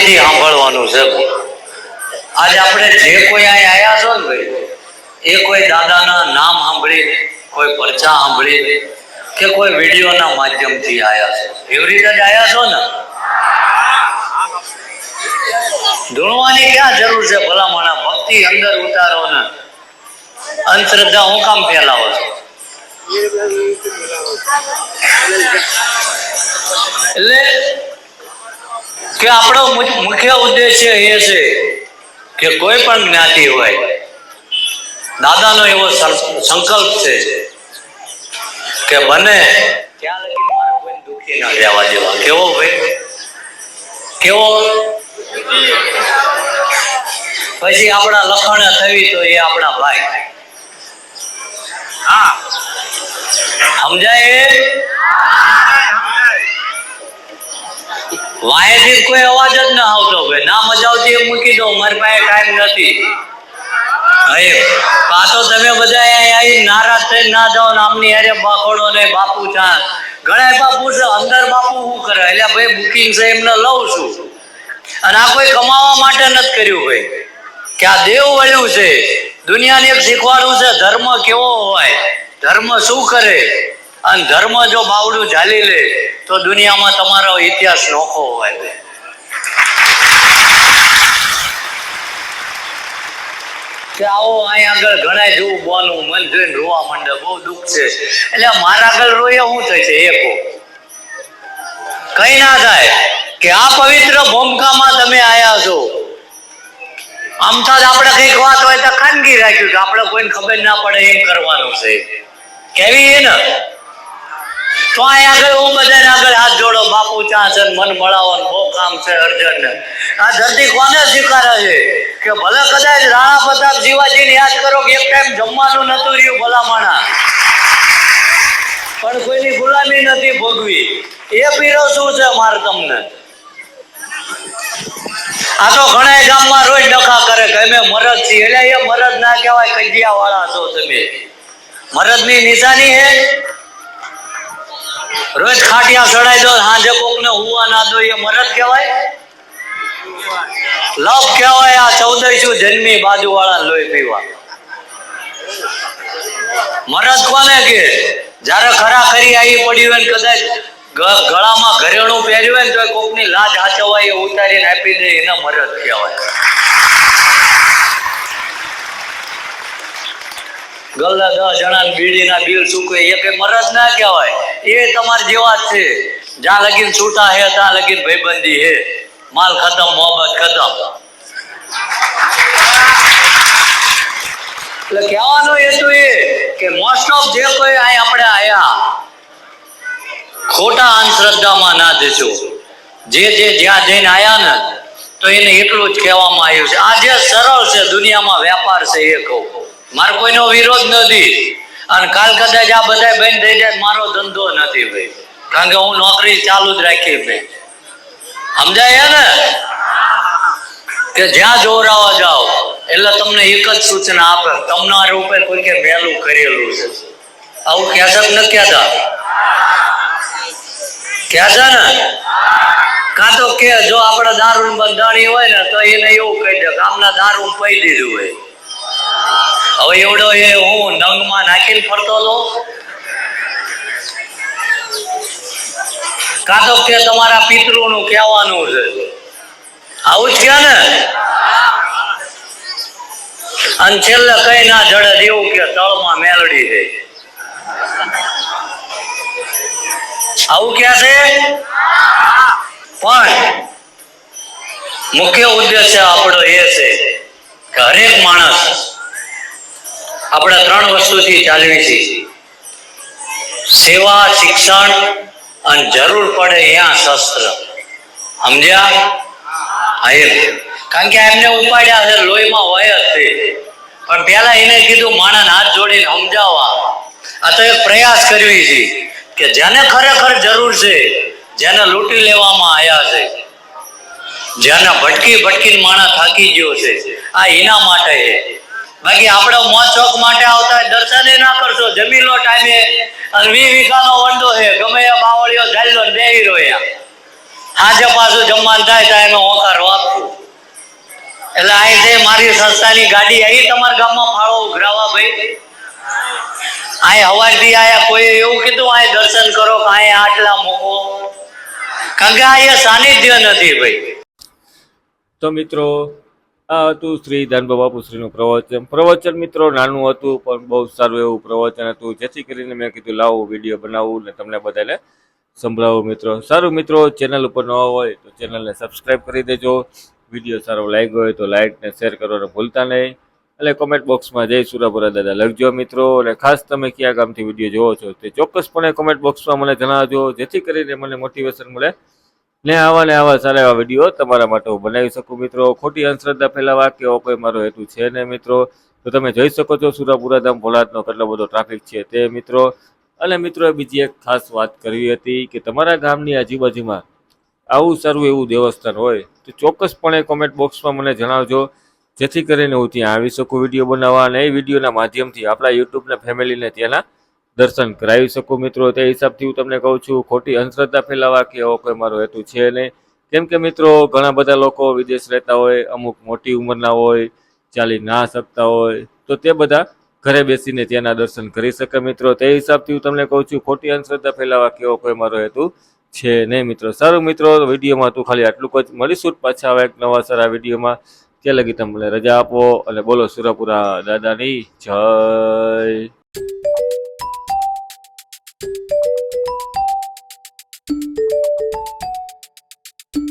ધ્યાનથી સાંભળવાનું છે. આજે આપણે જે કોઈ અહીં આવ્યા છો ને ભાઈ એ કોઈ દાદાના નામ સાંભળી કોઈ પરચા સાંભળી કે કોઈ વિડીયોના માધ્યમથી આવ્યા છો. એવી રીતે જ આવ્યા છો ને? ધૂણવાની ક્યાં જરૂર છે ભલામણા? ભક્તિ અંદર ઉતારો ને. અંધશ્રદ્ધા હું કામ ફેલાવો છો. એટલે કે આપણો મુખ્ય ઉદ્દેશ્ય એ છે કે કોઈ પણ જ્ઞાતિ હોય, દાદાનો એવો સંકલ્પ છે કે બને ત્યાં લગી કોઈ દુઃખી ના રહેવા દેવા. કેવો ભાઈ? કેવો? પછી આપણા લખણ થવી તો એ આપણા ભાઈ. હા. સમજાય એ વાંહેથી કોઈ અવાજ જ ના આવતો ભાઈ ના મજા આવતી એ મૂકી દો મારી પાસે ટાઈમ નથી. હવે તો તમે બધા અહીં નારાજ થઈ ના જાઓ, નામની હારે બાખોડો ને બાપુ ચા ઘણા બાપુ છે અંદર બાપુ શું કરે? એટલે ભાઈ બુકિંગ છે, એમને લઉં છું. અને આ કોઈ કમાવા માટે નથી કર્યું ભાઈ. કે આ દેવ વળ્યું છે. દુનિયાને એક શીખવાડવું છે, ધર્મ કેવો હોય? ધર્મ શું કરે? અને ધર્મ જો બાવડું ઝાલી લે, તો દુનિયામાં તમારો ઇતિહાસ નોખો હોય કે આવો અહીંયા આગળ ઘણા જેવું બોલું મન જોઈને રોવા માંડે, બહુ દુઃખ છે. એટલે મારા આગળ રોયે શું થશે છે? એ કહો. કઈ ના થાય કે આ પવિત્ર ભૂમિકામાં તમે આયા છો. આમ તો આપણે કંઈક વાત હોય તો ખાનગી રાખ્યું કે આપણે કોઈને ખબર ના પડે એમ કરવાનું છે. કેવી એ ને? તો અહીં આગળ હું બધાને આગળ હાથ જોડો, બાપુ ચાં છે મન મળાવો બહુ કામ છે અર્જનને. આ ધરતી કોને સ્વીકારે છે? કે ભલે કદાચ રાણા પ્રતાપ શિવાજીને યાદ કરો કે એક ટાઈમ જમવાનું નતું રહ્યું ભલામણા. પણ કોઈની ગુલામી નથી ભોગવી. એ પીરો શું છે માર તમને? આ તો ઘણા ગામમાં રોજ ડખા કરે અમે મરદ છીએ. એટલે એ મરદ ના કહેવાય કજિયા વાળા છો તમે. મરદની નિશાની હે રોજ ખાટિયા ચડાઈ દો, સાંજે કોકને હુવા ના દો, એ મરદ કહેવાય. લવ કહેવાય આ ચૌદશું જન્મી બાજુ વાળા લોહી પીવા. મરદ કોને કે? જ્યારે ખરા ખરી આવી પડી હોય ને કદાચ ગળામાં ઘરેણું પહેર્યું હોય ને તો કોકની લાજ હાચવાય એ ઉતારીને આપી દે, એને મરદ કહેવાય. ગલ્લા દસ જણા બીડીના બિલ ચૂકવે, એ કઈ મરજ ના કહેવાય. એ તમારી જેવા જ છે. જ્યાં લગીન છૂટા હે, ત્યાં લગીન ભાઈબંધી હે. માલ ખતમ મોહબત ખતમ. એટલે કહેવાનો હેતુ એ કે મોસ્ટ ઓફ જે કોઈ અહીં આપણે આયા, ખોટા અંધશ્રદ્ધામાં ના દેજો જે જે જ્યાં જઈને આયા ને, તો એને એટલું જ કહેવામાં આવ્યું છે. આ જે સરળ છે, દુનિયામાં વેપાર છે, એ કહું. મારો કોઈનો વિરોધ નથી. અને કાલ કદાચ આ બધા બંધ થઈ જાય મારો ધંધો નથી ભાઈ. કારણ કે હું નોકરી ચાલુ જ રાખી ભાઈ. સમજાય ને? કે જ્યાં જોરાવા જાઓ, એટલે તમને એક જ સૂચના આપે તમારા ઉપર કોઈ કે મેલું કરેલું છે. આવું કહેતા ન કહેતા કહેશે ને? કાં તો કે જો આપણે દારૂ બંધાણી હોય ને, તો એને એવું કહી દે કે આમના દારૂ પી દીધું હોય. હવે એવડો એ હું નંગમાં નાખીને ફરતો હતો. કાં તો કે તમારા પિતૃનું કહેવાનું છે. આવું જ કે ને? અને છેલ્લે કઈ ના જડે એવું કે તળમાં મેલડી છે. આવું કે છે? પણ મુખ્ય ઉદ્દેશ્ય આપણો એ છે કે હરેક માણસ આપણે ત્રણ વસ્તુથી ચાલવી છે. સેવા, શિક્ષણ અને જરૂર પડે ત્યાં શસ્ત્ર. સમજ્યા? હા કારણ કે એમને ઉપાડ્યા છે, લોહીમાં હોય જ તે. પણ પેલા એને કીધું માણસ હાથ જોડીને સમજાવવા. આ તો એક પ્રયાસ કરવી છે કે જેને ખરેખર જરૂર છે, જેને લૂંટી લેવામાં આવ્યા છે, જેને ભટકી ભટકીને માણસ થાકી ગયો છે, આ એના માટે બાકી આપણે મોચોક માટે આવતા દર્શન ના કરશો. જમી લો ટાઈમે વી વીઘાનો વંડો છે. ગમે એ બાવળીઓ ઝાલી લો ને બેહી રહ્યો આજે પાછું જમવાનું થાય તો એનો હોકાર આપવું એટલે જે મારી સંસ્થાની ગાડી આવી તમારા ગામમાં ફાળો ઉઘરાવા ભાઈ. અહીં હવારથી આયા કોઈ એવું કીધું અહીં દર્શન કરો કે અહીં આટલા મૂકો કારણ કે અહીંયા સાનિધ્ય નથી ભાઈ. તો મિત્રો આ હતું શ્રી દાનભા બાપુ શ્રીનું પ્રવચન. પ્રવચન મિત્રો નાનું હતું, પણ બહુ સારું એવું પ્રવચન હતું. જેથી કરીને મેં કીધું, લાવું વીડિયો બનાવું ને તમને બધાને સંભળાવું મિત્રો. સારું મિત્રો, ચેનલ ઉપર નવા હોય તો ચેનલને સબસ્ક્રાઈબ કરી દેજો. વીડિયો સારો લાગ્યો હોય તો લાઈક ને શેર કરવાનું ભૂલતા નહીં. એટલે કોમેન્ટ બોક્સમાં જય સુરાપુરા દાદા લખજો મિત્રો. અને ખાસ તમે કયા ગામથી વીડિયો જોવો છો તે ચોક્કસપણે કોમેન્ટ બોક્સમાં મને જણાવજો. જેથી કરીને મને મોટિવેશન મળે ને આવા ને આવા સારા એવા વીડિયો તમારા માટે હું બનાવી શકું. મિત્રો, ખોટી અંધશ્રદ્ધા ફેલાવા કે કોઈ મારો હેતુ છે ને મિત્રો, તો તમે જોઈ શકો છો સુરાપુરા ધામ ભોલાતનો કેટલો બધો ટ્રાફિક છે તે મિત્રો. અને મિત્રોએ બીજી એક ખાસ વાત કરવી હતી કે તમારા ગામની આજુબાજુમાં આવું સારું એવું દેવસ્થાન હોય, તો ચોક્કસપણે કોમેન્ટ બોક્સમાં મને જણાવજો. જેથી કરીને હું ત્યાં આવી શકું વીડિયો બનાવવા અને એ વિડીયોના માધ્યમથી આપણા યુટ્યુબના ફેમિલીને ત્યાંના દર્શન કરાવી શકું મિત્રો. તે હિસાબથી હું તમને કહું છું, ખોટી અંધશ્રદ્ધા ફેલાવા કે એવો કોઈ મારો હેતુ છે નહીં. કેમ કે મિત્રો, ઘણા બધા લોકો વિદેશ રહેતા હોય, અમુક મોટી ઉંમરના હોય, ચાલી ના શકતા હોય, તો તે બધા ઘરે બેસીને ત્યાંના દર્શન કરી શકે મિત્રો. તે હિસાબથી હું તમને કહું છું, ખોટી અંધશ્રદ્ધા ફેલાવા કે એવો કોઈ મારો હેતુ છે નહીં મિત્રો. સારું મિત્રો, વિડીયોમાં તું ખાલી આટલું જ મળીશું પાછા આવે એક નવા સારા વિડીયોમાં. ત્યાં લગી તમને રજા આપો અને બોલો સુરપુરા દાદાની જય.